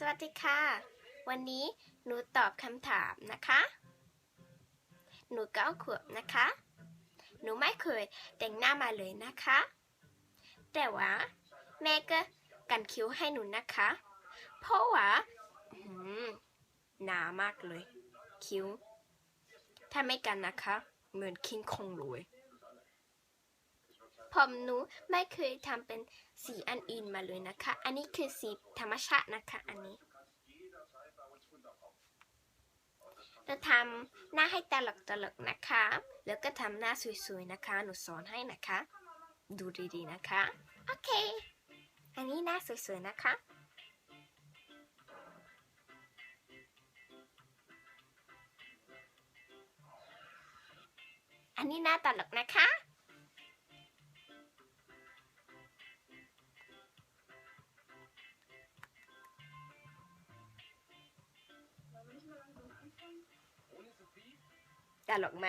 สวัสดีค่ะ วันนี้หนูตอบคำถามนะคะ หนูเก้าขวบนะคะ หนูไม่เคยแต่งหน้ามาเลยนะคะ แต่ว่าแม่ก็กันคิ้วให้หนูนะคะ เพราะว่าหือหนามากเลย คิ้ว ถ้าไม่กันนะคะ เหมือนคิงคองเลย ผมหนูไม่เคยทำเป็นสีอันอื่นมาเลยนะคะ อันนี้คือสีธรรมชาตินะคะ อันนี้จะทำหน้าให้ตลกตลกนะคะ แล้วก็ทำหน้าสวยๆนะคะ หนูสอนให้นะคะ ดูดีๆนะคะ โอเค อันนี้หน้าสวยๆนะคะอันนี้หน้าตลกนะคะ ตลกไหม